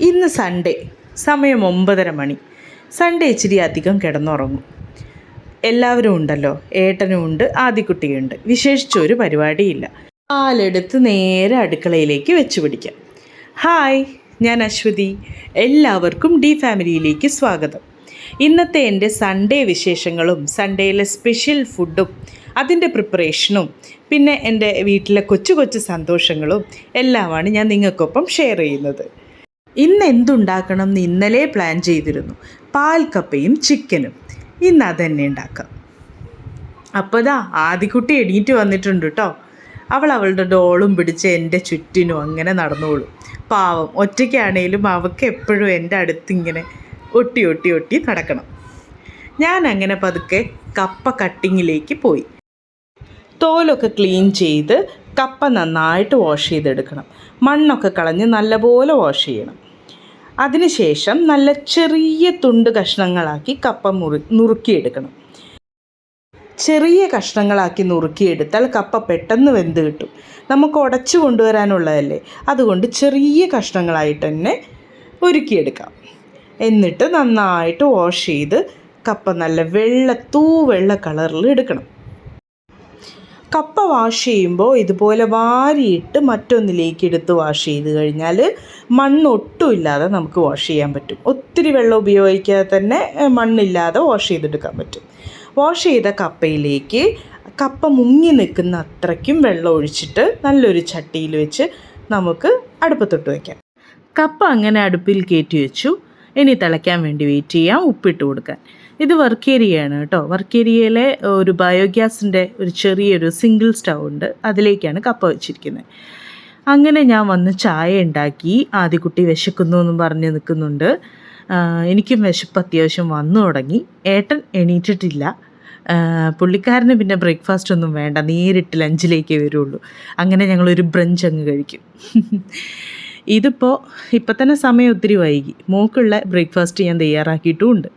ഇന്ന് സൺഡേ സമയം ഒമ്പതര മണി. സൺഡേ ഇച്ചിരി അധികം കിടന്നുറങ്ങും. എല്ലാവരും ഉണ്ടല്ലോ ഏട്ടനും ഉണ്ട് ആദിക്കുട്ടിയുണ്ട്. വിശേഷിച്ചൊരു പരിപാടിയില്ല. പാലെടുത്ത് നേരെ അടുക്കളയിലേക്ക് വെച്ച് പിടിക്കാം. ഹായ് ഞാൻ അശ്വതി. എല്ലാവർക്കും ഡി ഫാമിലിയിലേക്ക് സ്വാഗതം. ഇന്നത്തെ എന്റെ സൺഡേ വിശേഷങ്ങളും സൺഡേയിലെ സ്പെഷ്യൽ ഫുഡും അതിന്റെ പ്രിപ്പറേഷനും പിന്നെ എന്റെ വീട്ടിലെ കൊച്ചു കൊച്ചു സന്തോഷങ്ങളും എല്ലാമാണ് ഞാൻ നിങ്ങൾക്കൊപ്പം ഷെയർ ചെയ്യുന്നത്. ഇന്ന് എന്തുണ്ടാക്കണം എന്ന് ഇന്നലെ പ്ലാൻ ചെയ്തിരുന്നു. പാൽ കപ്പയും ചിക്കനും ഇന്ന് അതന്നെ ഉണ്ടാക്കാം. അപ്പോൾ ഇതാ ആദ്യക്കുട്ടി എണീറ്റ് വന്നിട്ടുണ്ട് കേട്ടോ അവൾ അവളുടെ ഡോളും പിടിച്ച് എന്റെ ചുറ്റിനും അങ്ങനെ നടന്നോളും. പാവം ഒറ്റയ്ക്കാണേലും അവൾക്ക് എപ്പോഴും എന്റെ അടുത്ത് ഇങ്ങനെ ഒട്ടി ഒട്ടി ഒട്ടി നടക്കണം. ഞാൻ അങ്ങനെ പതുക്കെ കപ്പ കട്ടിങ്ങിലേക്ക് പോയി. തോലൊക്കെ ക്ലീൻ ചെയ്ത് കപ്പ നന്നായിട്ട് വാഷ് ചെയ്തെടുക്കണം. മണ്ണൊക്കെ കളഞ്ഞ് നല്ലപോലെ വാഷ് ചെയ്യണം. അതിനുശേഷം നല്ല ചെറിയ തുണ്ട് കഷ്ണങ്ങളാക്കി കപ്പ മുറി നുറുക്കിയെടുക്കണം. ചെറിയ കഷ്ണങ്ങളാക്കി നുറുക്കിയെടുത്താൽ കപ്പ പെട്ടെന്ന് വെന്ത് കിട്ടും. നമുക്ക് ഉടച്ചു കൊണ്ടുവരാനുള്ളതല്ലേ? അതുകൊണ്ട് ചെറിയ കഷ്ണങ്ങളായിട്ട് തന്നെ ഒരുക്കിയെടുക്കാം എന്നിട്ട് നന്നായിട്ട് വാഷ് ചെയ്ത് കപ്പ നല്ല വെള്ള തൂ വെള്ള കളറിൽ എടുക്കണം. കപ്പ വാഷ് ചെയ്യുമ്പോൾ ഇതുപോലെ വാരിയിട്ട് മറ്റൊന്നിലേക്ക് എടുത്ത് വാഷ് ചെയ്ത് കഴിഞ്ഞാൽ മണ്ണൊട്ടും ഇല്ലാതെ നമുക്ക് വാഷ് ചെയ്യാൻ പറ്റും. ഒത്തിരി വെള്ളം ഉപയോഗിക്കാതെ തന്നെ മണ്ണില്ലാതെ വാഷ് ചെയ്തെടുക്കാൻ പറ്റും. വാഷ് ചെയ്ത കപ്പയിലേക്ക് കപ്പ മുങ്ങി നിൽക്കുന്ന അത്രയ്ക്കും വെള്ളം ഒഴിച്ചിട്ട് നല്ലൊരു ചട്ടിയിൽ വെച്ച് നമുക്ക് അടുപ്പത്തൊട്ട് വയ്ക്കാം കപ്പ അങ്ങനെ അടുപ്പിൽ കയറ്റി വെച്ചു. ഇനി തിളയ്ക്കാൻ വേണ്ടി വെയിറ്റ് ചെയ്യാം. ഉപ്പിട്ട് കൊടുക്കാൻ. ഇത് വർക്ക് ഏരിയയാണ് കേട്ടോ. വർക്ക് ഏരിയയിലെ ഒരു ബയോഗ്യാസിന്റെ ഒരു ചെറിയൊരു സിംഗിൾ സ്റ്റൗ ഉണ്ട്. അതിലേക്കാണ് കപ്പ വെച്ചിരിക്കുന്നത്. അങ്ങനെ ഞാൻ വന്ന് ചായ ഉണ്ടാക്കി. ആദ്യക്കുട്ടി വിശക്കുന്നു എന്നും പറഞ്ഞ് നിൽക്കുന്നുണ്ട്. എനിക്കും വിശപ്പ് അത്യാവശ്യം വന്നു തുടങ്ങി. ഏട്ടൻ എണീറ്റിട്ടില്ല. പുള്ളിക്കാരന് പിന്നെ ബ്രേക്ക്ഫാസ്റ്റ് ഒന്നും വേണ്ട. നേരിട്ട് ലഞ്ചിലേക്ക് വരുള്ളൂ. അങ്ങനെ ഞങ്ങളൊരു ബ്രഞ്ച് അങ്ങ് കഴിക്കും. ഇതിപ്പോൾ ഇപ്പം തന്നെ സമയം ഒത്തിരി വൈകി. മോക്കുള്ള ബ്രേക്ക്ഫാസ്റ്റ് ഞാൻ തയ്യാറാക്കിയിട്ടുമുണ്ട്.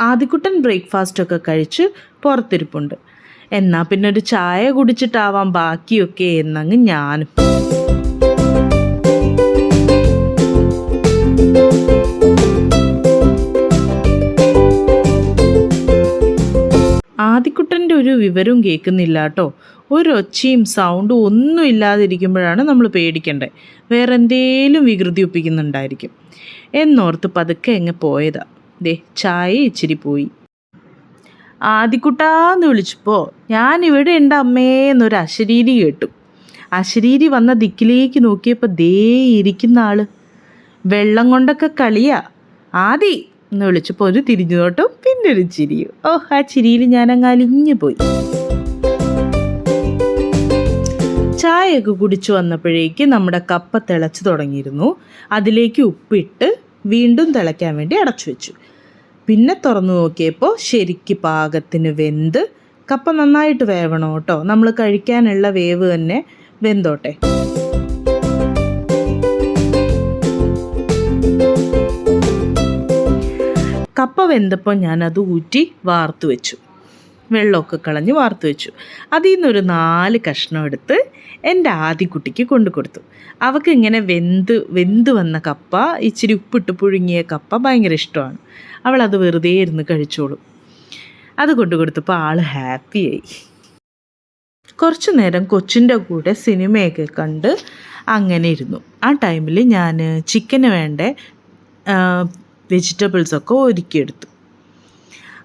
ആദ്യക്കുട്ടൻ ബ്രേക്ക്ഫാസ്റ്റൊക്കെ കഴിച്ച് പുറത്തിരിപ്പുണ്ട്. എന്നാൽ പിന്നെ ഒരു ചായ കുടിച്ചിട്ടാവാം ബാക്കിയൊക്കെ എന്നങ്ങ് ഞാനും. ആദിക്കുട്ടന്റെ ഒരു വിവരവും കേൾക്കുന്നില്ല കേട്ടോ. ഒരൊച്ചയും സൗണ്ടും ഒന്നും ഇല്ലാതിരിക്കുമ്പോഴാണ് നമ്മൾ പേടിക്കേണ്ടത് വേറെ എന്തേലും വികൃതി ഒപ്പിക്കുന്നുണ്ടായിരിക്കും. എന്നോർത്ത് പതുക്കെ അങ്ങ് പോയതാ. ദേ ചായ ഇച്ചിരി പോയി. ആദിക്കുട്ടാന്ന് വിളിച്ചപ്പോൾ ഞാൻ ഇവിടെ ഉണ്ട് അമ്മേ എന്നൊരു അശരീരി കേട്ടു. അശരീരി വന്ന ദിക്കിലേക്ക് നോക്കിയപ്പോൾ ദേ ഇരിക്കുന്ന ആൾ. വെള്ളം കൊണ്ടൊക്കെ കളിയാ. ആദി എന്ന് വിളിച്ചപ്പോൾ ഒരു തിരിഞ്ഞു നോട്ടും പിന്നെ ഒരു ചിരിയും. ഓ ആ ചിരിയിൽ ഞാനങ്ങ് അലിഞ്ഞു പോയി. ചായയൊക്കെ കുടിച്ചു വന്നപ്പോഴേക്ക് നമ്മുടെ കപ്പ തിളച്ച് തുടങ്ങിയിരുന്നു. അതിലേക്ക് ഉപ്പിട്ട് വീണ്ടും തിളയ്ക്കാൻ വേണ്ടി അടച്ചു വെച്ചു. പിന്നെ തുറന്നു നോക്കിയപ്പോൾ ശരിക്ക് പാകത്തിന് വെന്ത്. കപ്പ നന്നായിട്ട് വേവണം കേട്ടോ നമ്മൾ കഴിക്കാനുള്ള വേവ് തന്നെ വെന്തോട്ടെ. കപ്പ വെന്തപ്പോൾ ഞാനത് ഊറ്റി വാർത്തു വെച്ചു. വെള്ളമൊക്കെ കളഞ്ഞ് വാർത്തു വെച്ചു. അതിൽ നിന്നൊരു നാല് കഷ്ണം എടുത്ത് എന്റെ ആദ്യക്കുട്ടിക്ക് കൊണ്ടു കൊടുത്തു. അവൾക്ക് ഇങ്ങനെ വെന്ത് വെന്ത് വന്ന കപ്പ ഇച്ചിരി ഉപ്പിട്ട് പുഴുങ്ങിയ കപ്പ ഭയങ്കര ഇഷ്ടമാണ്. അവളത് വെറുതെ ഇരുന്ന് കഴിച്ചോളും. അത് കൊണ്ടു കൊടുത്തപ്പോൾ ആൾ ഹാപ്പിയായി കുറച്ചു നേരം കൊച്ചിന്റെ കൂടെ സിനിമയൊക്കെ കണ്ട് അങ്ങനെ ഇരുന്നു. ആ ടൈമിൽ ഞാൻ ചിക്കന് വേണ്ട വെജിറ്റബിൾസൊക്കെ ഒരുക്കിയെടുത്തു.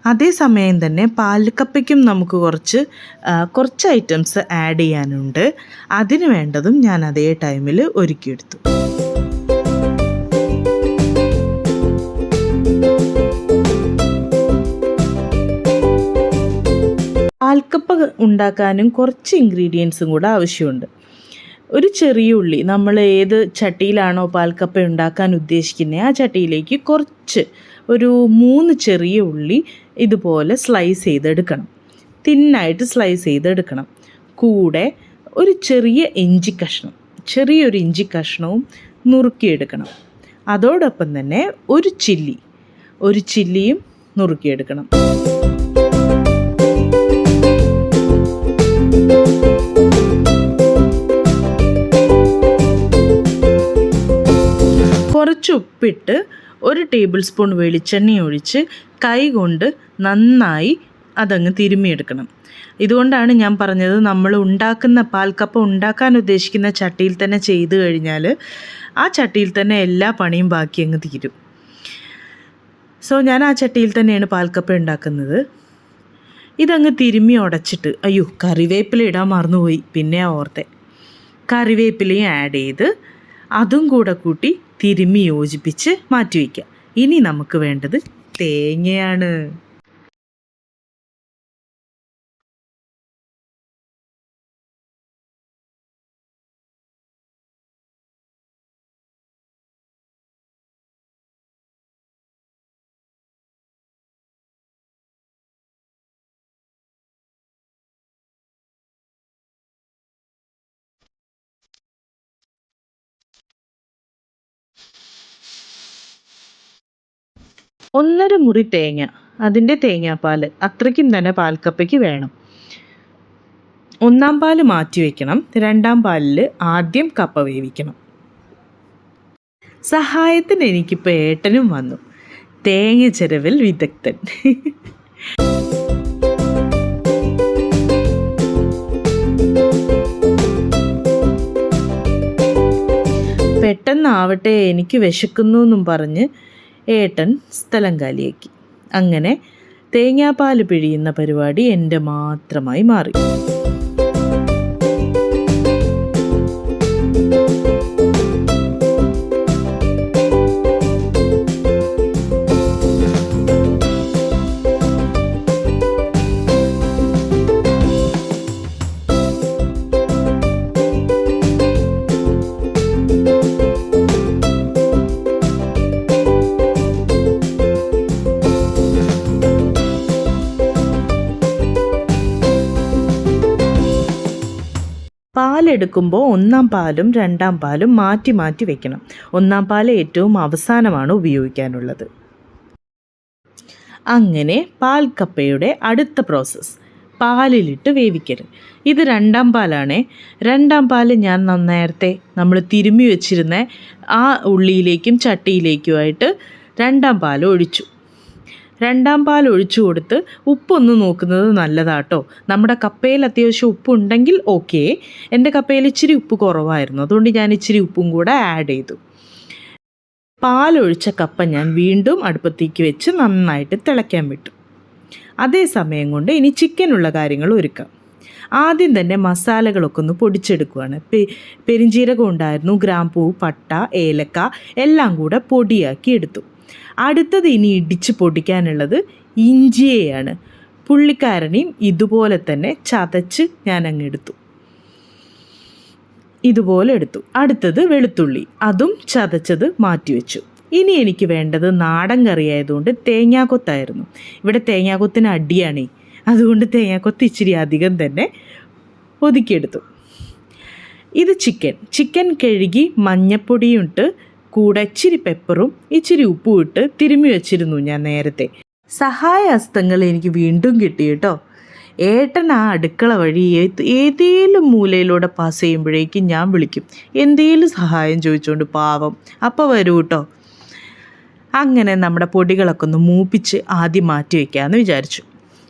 അതേസമയം തന്നെ പാൽക്കപ്പയ്ക്കും നമുക്ക് കുറച്ച് കുറച്ച് ഐറ്റംസ് ആഡ് ചെയ്യാനുണ്ട്. അതിന് വേണ്ടതും ഞാൻ അതേ ടൈമിൽ ഒരുക്കിയെടുത്തു. പാൽക്കപ്പ ഉണ്ടാക്കാനും കുറച്ച് ഇൻഗ്രീഡിയൻസും കൂടെ ആവശ്യമുണ്ട്. ഒരു ചെറിയ ഉള്ളി. നമ്മൾ ഏത് ചട്ടിയിലാണോ പാൽക്കപ്പ ഉണ്ടാക്കാൻ ഉദ്ദേശിക്കുന്നത് ആ ചട്ടിയിലേക്ക് കുറച്ച് ഒരു മൂന്ന് ചെറിയ ഉള്ളി ഇതുപോലെ സ്ലൈസ് ചെയ്തെടുക്കണം. തിന്നായിട്ട് സ്ലൈസ് ചെയ്തെടുക്കണം. കൂടെ ഒരു ചെറിയ ഇഞ്ചി കഷ്ണം ചെറിയൊരു ഇഞ്ചി കഷ്ണവും നുറുക്കിയെടുക്കണം. അതോടൊപ്പം തന്നെ ഒരു ചില്ലി ഒരു ചില്ലിയും നുറുക്കിയെടുക്കണം. കുറച്ച് ഉപ്പിട്ട് ഒരു ടേബിൾ സ്പൂൺ വെളിച്ചെണ്ണ ഒഴിച്ച് കൈ കൊണ്ട് നന്നായി അതങ്ങ് തിരുമ്മിയെടുക്കണം. ഇതുകൊണ്ടാണ് ഞാൻ പറഞ്ഞത് നമ്മൾ ഉണ്ടാക്കുന്ന പാൽക്കപ്പ ഉണ്ടാക്കാൻ ഉദ്ദേശിക്കുന്ന ചട്ടിയിൽ തന്നെ ചെയ്തു കഴിഞ്ഞാൽ ആ ചട്ടിയിൽ തന്നെ എല്ലാ പണിയും ബാക്കി അങ്ങ് തീരും. സോ ഞാൻ ആ ചട്ടിയിൽ തന്നെയാണ് പാൽക്കപ്പ ഉണ്ടാക്കുന്നത്. ഇതങ്ങ് തിരുമ്മി ഉടച്ചിട്ട് അയ്യോ കറിവേപ്പില ഇടാൻ മറന്നുപോയി. പിന്നെ ഓർത്തെ. കറിവേപ്പിലയും ആഡ് ചെയ്ത് അതും കൂടെ കൂട്ടി തിരുമ്മി യോജിപ്പിച്ച് മാറ്റി വയ്ക്കുക ഇനി നമുക്ക് വേണ്ടത് തേങ്ങയാണ്. ഒന്നര മുറി തേങ്ങ അതിന്റെ തേങ്ങാപ്പാൽ അത്രയ്ക്കും തന്നെ പാൽക്കപ്പയ്ക്ക് വേണം. ഒന്നാം പാൽ മാറ്റി വെക്കണം. രണ്ടാം പാലിൽ ആദ്യം കപ്പ വേവിക്കണം. സഹായത്തിന് എനിക്കിപ്പോൾ ഏട്ടനും വന്നു. തേങ്ങ ചെരവിൽ വിദഗ്ധൻ. പെട്ടെന്നാവട്ടെ എനിക്ക് വിശക്കുന്നു എന്നും പറഞ്ഞ് ഏട്ടൻ സ്ഥലം കാലിയാക്കി. അങ്ങനെ തേങ്ങാപ്പാൽ പിഴിയുന്ന പരിപാടി എന്റെ മാത്രമായി മാറി. പാലെടുക്കുമ്പോൾ ഒന്നാം പാലും രണ്ടാം പാലും മാറ്റി മാറ്റി വെക്കണം. ഒന്നാം പാൽ ഏറ്റവും അവസാനമാണ് ഉപയോഗിക്കാനുള്ളത്. അങ്ങനെ പാൽ കപ്പയുടെ അടുത്ത പ്രോസസ്സ്. പാലിലിട്ട് വേവിക്കരുത് ഇത് രണ്ടാം പാലാണ്. രണ്ടാം പാൽ ഞാൻ നേരത്തെ നമ്മൾ തിരുമ്മി വെച്ചിരുന്ന ആ ഉള്ളിയിലേക്കും ചട്ടിയിലേക്കുമായിട്ട് രണ്ടാം പാൽ ഒഴിച്ചു. രണ്ടാം പാൽ ഒഴിച്ചു കൊടുത്ത് ഉപ്പൊന്ന് നോക്കുന്നത് നല്ലതാട്ടോ. നമ്മുടെ കപ്പയിൽ അത്യാവശ്യം ഉപ്പുണ്ടെങ്കിൽ ഓക്കെ. എന്റെ കപ്പയിൽ ഇച്ചിരി ഉപ്പ് കുറവായിരുന്നു. അതുകൊണ്ട് ഞാൻ ഇച്ചിരി ഉപ്പും കൂടെ ആഡ് ചെയ്തു. പാലൊഴിച്ച കപ്പ ഞാൻ വീണ്ടും അടുപ്പത്തേക്ക് വെച്ച് നന്നായിട്ട് തിളയ്ക്കാൻ വിട്ടു. അതേ സമയം കൊണ്ട് ഇനി ചിക്കനുള്ള കാര്യങ്ങൾ ഒരുക്കാം. ആദ്യം തന്നെ മസാലകളൊക്കെ ഒന്ന് പൊടിച്ചെടുക്കുകയാണ് പെരിഞ്ചീരകം ഉണ്ടായിരുന്നു ഗ്രാമ്പൂ പട്ട ഏലക്ക എല്ലാം കൂടെ പൊടിയാക്കി എടുത്തു. അടുത്തത് ഇനി ഇടിച്ച് പൊടിക്കാനുള്ളത് ഇഞ്ചിയെയാണ്. പുള്ളിക്കാരനെയും ഇതുപോലെ തന്നെ ചതച്ച് ഞാൻ അങ്ങ് എടുത്തു. ഇതുപോലെ എടുത്തു. അടുത്തത് വെളുത്തുള്ളി. അതും ചതച്ചത് മാറ്റിവെച്ചു. ഇനി എനിക്ക് വേണ്ടത് നാടൻ കറി ആയതുകൊണ്ട് തേങ്ങാക്കൊത്തായിരുന്നു. ഇവിടെ തേങ്ങാക്കൊത്തിന് അടിയാണേ. അതുകൊണ്ട് തേങ്ങാക്കൊത്ത് ഇച്ചിരി അധികം തന്നെ ഒതുക്കിയെടുത്തു. ഇത് ചിക്കൻ. ചിക്കൻ കഴുകി മഞ്ഞപ്പൊടിയും ഇട്ട് കൂടെ ഇച്ചിരി പെപ്പറും ഇച്ചിരി ഉപ്പും ഇട്ട് തിരുമ്മി വെച്ചിരുന്നു ഞാൻ നേരത്തെ. സഹായ ഹസ്തങ്ങൾ എനിക്ക് വീണ്ടും കിട്ടി കേട്ടോ. ഏട്ടൻ ആ അടുക്കള വഴി ഏതേലും മൂലയിലൂടെ പാസ് ചെയ്യുമ്പോഴേക്കും ഞാൻ വിളിക്കും. എന്തേലും സഹായം ചോദിച്ചുകൊണ്ട് പാവം. അപ്പോൾ വരൂ കേട്ടോ. അങ്ങനെ നമ്മുടെ പൊടികളൊക്കെ ഒന്ന് മൂപ്പിച്ച് ആദ്യം മാറ്റി വയ്ക്കാമെന്ന് വിചാരിച്ചു.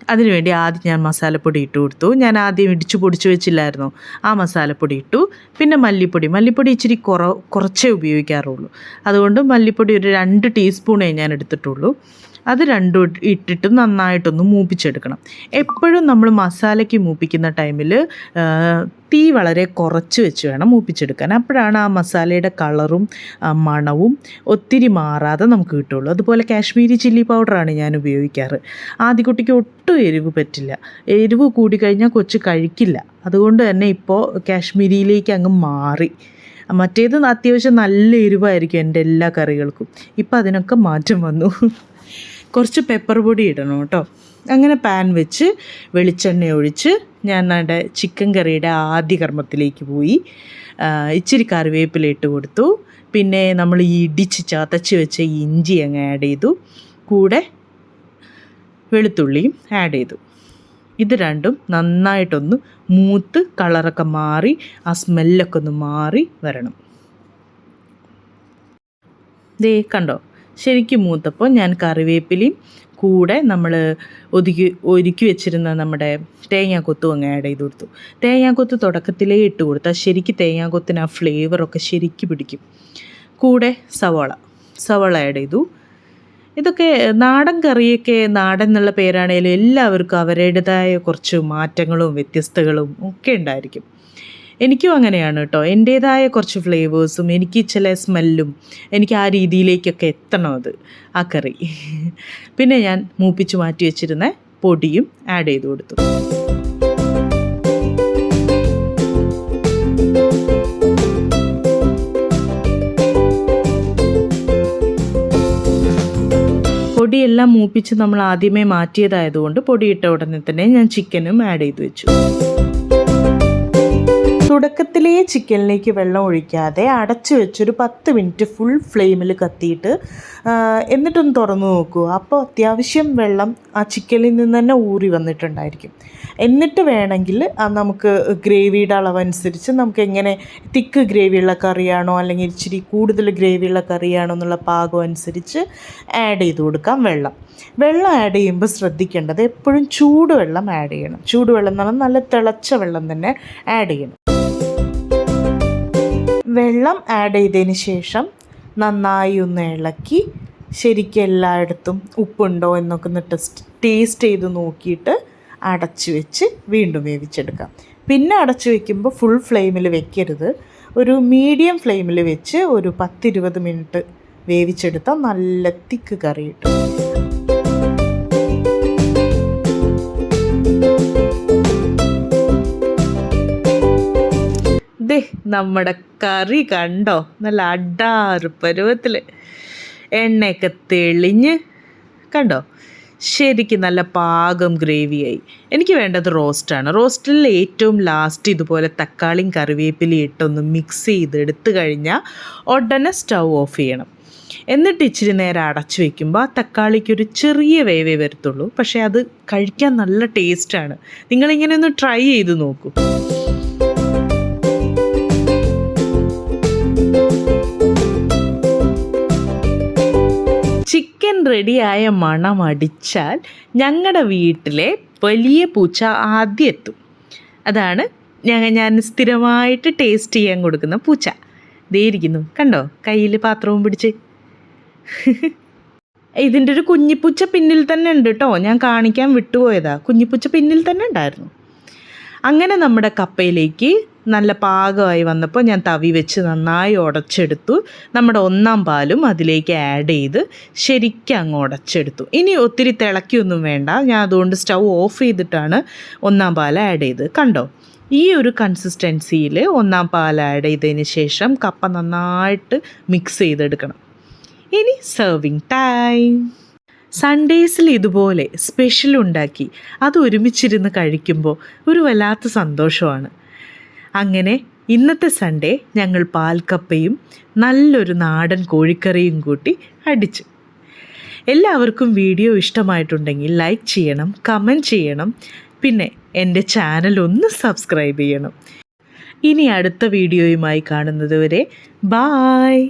അതിനുവേണ്ടി ആദ്യം ഞാൻ മസാലപ്പൊടി ഇട്ട് കൊടുത്തു. ഞാൻ ആദ്യം ഇടിച്ചു പൊടിച്ചു വെച്ചില്ലായിരുന്നു? ആ മസാലപ്പൊടി ഇട്ടു. പിന്നെ മല്ലിപ്പൊടി. മല്ലിപ്പൊടി ഇച്ചിരി കുറ കുറച്ചേ ഉപയോഗിക്കാറുള്ളൂ. അതുകൊണ്ട് മല്ലിപ്പൊടി ഒരു രണ്ട് ടീസ്പൂണേ ഞാൻ എടുത്തിട്ടുള്ളൂ. അത് രണ്ടും ഇട്ടിട്ട് നന്നായിട്ടൊന്ന് മൂപ്പിച്ചെടുക്കണം. എപ്പോഴും നമ്മൾ മസാലയ്ക്ക് മൂപ്പിക്കുന്ന ടൈമിൽ തീ വളരെ കുറച്ച് വെച്ച് വേണം മൂപ്പിച്ചെടുക്കാൻ. അപ്പോഴാണ് ആ മസാലയുടെ കളറും മണവും ഒത്തിരി മാറാതെ നമുക്ക് കിട്ടുള്ളൂ. അതുപോലെ കാശ്മീരി ചില്ലി പൗഡറാണ് ഞാൻ ഉപയോഗിക്കാറ്. ആദ്യക്കുട്ടിക്ക് ഒട്ടും എരിവ് പറ്റില്ല. എരിവ് കൂടിക്കഴിഞ്ഞാൽ കൊച്ച് കഴിക്കില്ല. അതുകൊണ്ട് തന്നെ ഇപ്പോൾ കാശ്മീരിയിലേക്ക് അങ്ങ് മാറി. മറ്റേത് അത്യാവശ്യം നല്ല എരിവായിരിക്കും എന്റെ എല്ലാ കറികൾക്കും. ഇപ്പം അതിനൊക്കെ മാറ്റം വന്നു. കുറച്ച് പെപ്പർ പൊടി ഇടണം കേട്ടോ. അങ്ങനെ പാൻ വെച്ച് വെളിച്ചെണ്ണ ഒഴിച്ച് ഞാൻ നമ്മുടെ ചിക്കൻ കറിയുടെ ആദ്യ കർമ്മത്തിലേക്ക് പോയി. ഇച്ചിരി കറിവേപ്പില ഇട്ട് കൊടുത്തു. പിന്നെ നമ്മൾ ഈ ഇടിച്ച് ചതച്ച് വെച്ച ഇഞ്ചി അങ്ങ് ആഡ് ചെയ്തു. കൂടെ വെളുത്തുള്ളിയും ആഡ് ചെയ്തു. ഇത് രണ്ടും നന്നായിട്ടൊന്ന് മൂത്ത് കളറൊക്കെ മാറി ആ സ്മെല്ലൊക്കെ ഒന്ന് മാറി വരണം. ദേ കണ്ടോ? ശരിക്കും മൂത്തപ്പോൾ ഞാൻ കറിവേപ്പിലയും കൂടെ നമ്മൾ ഒതുക്കി ഒരുക്കി വെച്ചിരുന്ന നമ്മുടെ തേങ്ങാക്കൊത്തും അങ്ങ് ആഡ് ചെയ്ത് കൊടുത്തു. തേങ്ങാക്കൊത്ത് തുടക്കത്തിലേ ഇട്ട് കൊടുത്താൽ ശരിക്കും തേങ്ങാക്കൊത്തിന് ആ ഫ്ലേവറൊക്കെ ശരിക്കും പിടിക്കും. കൂടെ സവാള സവാള ആഡ് ചെയ്തു. ഇതൊക്കെ നാടൻ കറിയൊക്കെ നാടൻ എന്നുള്ള പേരാണേലും എല്ലാവർക്കും അവരുടേതായ കുറച്ച് മാറ്റങ്ങളും വ്യത്യസ്തകളും ഒക്കെ ഉണ്ടായിരിക്കും. എനിക്കും അങ്ങനെയാണ് കേട്ടോ എന്റേതായ കുറച്ച് ഫ്ലേവേഴ്സും എനിക്ക് ചില സ്മെല്ലും എനിക്ക് ആ രീതിയിലേക്കൊക്കെ എത്തണം അത് ആ കറി. പിന്നെ ഞാൻ മൂപ്പിച്ച് മാറ്റി വെച്ചിരുന്ന പൊടിയും ആഡ് ചെയ്ത് കൊടുത്തു. പൊടിയെല്ലാം മൂപ്പിച്ച് നമ്മൾ ആദ്യമേ മാറ്റിയതായതുകൊണ്ട് പൊടിയിട്ട ഉടനെ തന്നെ ഞാൻ ചിക്കനും ആഡ് ചെയ്ത് വെച്ചു. തുടക്കത്തിലേ ചിക്കനിലേക്ക് വെള്ളം ഒഴിക്കാതെ അടച്ചു വെച്ചൊരു പത്ത് മിനിറ്റ് ഫുൾ ഫ്ലെയിമിൽ കത്തിയിട്ട് എന്നിട്ടൊന്ന് തുറന്നു നോക്കൂ. അപ്പോൾ അത്യാവശ്യം വെള്ളം ആ ചിക്കനിൽ നിന്ന് തന്നെ ഊറി വന്നിട്ടുണ്ടായിരിക്കും. എന്നിട്ട് വേണമെങ്കിൽ നമുക്ക് ഗ്രേവിയുടെ അളവനുസരിച്ച് നമുക്ക് എങ്ങനെ തിക്ക് ഗ്രേവിയുള്ള കറിയാണോ അല്ലെങ്കിൽ ഇച്ചിരി കൂടുതൽ ഗ്രേവിയുള്ള കറിയാണോ എന്നുള്ള പാകം അനുസരിച്ച് ആഡ് ചെയ്ത് കൊടുക്കാം വെള്ളം. വെള്ളം ആഡ് ചെയ്യുമ്പോൾ ശ്രദ്ധിക്കേണ്ടത് എപ്പോഴും ചൂടുവെള്ളം ആഡ് ചെയ്യണം. ചൂടുവെള്ളം എന്ന് പറഞ്ഞാൽ നല്ല തിളച്ച വെള്ളം തന്നെ ആഡ് ചെയ്യണം. വെള്ളം ആഡ് ചെയ്തതിന് ശേഷം നന്നായി ഒന്ന് ഇളക്കി ശരിക്കും എല്ലായിടത്തും ഉപ്പുണ്ടോ എന്നൊക്കെ ഒന്ന് ടെസ്റ്റ് ടേസ്റ്റ് ചെയ്ത് നോക്കിയിട്ട് അടച്ചു വെച്ച് വീണ്ടും വേവിച്ചെടുക്കാം. പിന്നെ അടച്ചു വെക്കുമ്പോൾ ഫുൾ ഫ്ലെയിമിൽ വെക്കരുത്. ഒരു മീഡിയം ഫ്ലെയിമിൽ വെച്ച് ഒരു പത്തിരുപത് മിനിറ്റ് വേവിച്ചെടുത്താൽ നല്ല തിക്ക് കറി കിട്ടും. ദേ നമ്മുടെ കറി കണ്ടോ? നല്ല അടാറ് പരുവത്തിൽ എണ്ണയൊക്കെ തെളിഞ്ഞ് കണ്ടോ? ശരിക്കും നല്ല പാകം ഗ്രേവിയായി. എനിക്ക് വേണ്ടത് റോസ്റ്റാണ്. റോസ്റ്റിൽ ഏറ്റവും ലാസ്റ്റ് ഇതുപോലെ തക്കാളിയും കറിവേപ്പിലയും ഇട്ടൊന്ന് മിക്സ് ചെയ്ത് എടുത്തു കഴിഞ്ഞാൽ ഉടനെ സ്റ്റൗ ഓഫ് ചെയ്യണം. എന്നിട്ട് ഇച്ചിരി നേരം അടച്ചു വെക്കുമ്പോൾ ആ തക്കാളിക്ക് ഒരു ചെറിയ വേവേ വരത്തുള്ളൂ. പക്ഷേ അത് കഴിക്കാൻ നല്ല ടേസ്റ്റാണ് നിങ്ങളിങ്ങനെ ഒന്ന് ട്രൈ ചെയ്ത് നോക്കൂ. ചിക്കൻ റെഡിയായ മണം അടിച്ചാൽ ഞങ്ങളുടെ വീട്ടിലെ വലിയ പൂച്ച ആദ്യം എത്തും അതാണ് ഞങ്ങൾ ഞാൻ സ്ഥിരമായിട്ട് ടേസ്റ്റ് ചെയ്യാൻ കൊടുക്കുന്ന പൂച്ച. ദേ ഇരിക്കുന്നു. കണ്ടോ? കയ്യിൽ പാത്രവും പിടിച്ച്. ഇതിന്റെ ഒരു കുഞ്ഞിപ്പൂച്ച പിന്നിൽ തന്നെ ഉണ്ട് കേട്ടോ ഞാൻ കാണിക്കാൻ വിട്ടുപോയതാ. കുഞ്ഞിപ്പൂച്ച പിന്നിൽ തന്നെ ഉണ്ടായിരുന്നു. അങ്ങനെ നമ്മുടെ കപ്പയിലേക്ക് നല്ല പാകമായി വന്നപ്പോൾ ഞാൻ തവി വെച്ച് നന്നായി ഉടച്ചെടുത്തു. നമ്മുടെ ഒന്നാം പാലും അതിലേക്ക് ആഡ് ചെയ്ത് ശരിക്കും അങ്ങ് ഉടച്ചെടുത്തു. ഇനി ഒത്തിരി തിളക്കിയൊന്നും വേണ്ട. ഞാൻ അതുകൊണ്ട് സ്റ്റൗ ഓഫ് ചെയ്തിട്ടാണ് ഒന്നാം പാൽ ആഡ് ചെയ്ത് കണ്ടോ? ഈ ഒരു കൺസിസ്റ്റൻസിയിൽ ഒന്നാം പാൽ ആഡ് ചെയ്തതിന് ശേഷം കപ്പ നന്നായിട്ട് മിക്സ് ചെയ്തെടുക്കണം. ഇനി സെർവിങ് ടൈം സൺഡേസിൽ ഇതുപോലെ സ്പെഷ്യൽ ഉണ്ടാക്കി. അത് ഒരുമിച്ചിരുന്ന് കഴിക്കുമ്പോൾ ഒരു വല്ലാത്ത സന്തോഷമാണ്. അങ്ങനെ ഇന്നത്തെ സൺഡേ ഞങ്ങൾ പാൽക്കപ്പയും നല്ലൊരു നാടൻ കോഴിക്കറിയും കൂട്ടി അടിച്ചു. എല്ലാവർക്കും വീഡിയോ ഇഷ്ടമായിട്ടുണ്ടെങ്കിൽ ലൈക്ക് ചെയ്യണം കമന്റ് ചെയ്യണം പിന്നെ എന്റെ ചാനൽ ഒന്ന് സബ്സ്ക്രൈബ് ചെയ്യണം. ഇനി അടുത്ത വീഡിയോയുമായി കാണുന്നതുവരെ ബായ്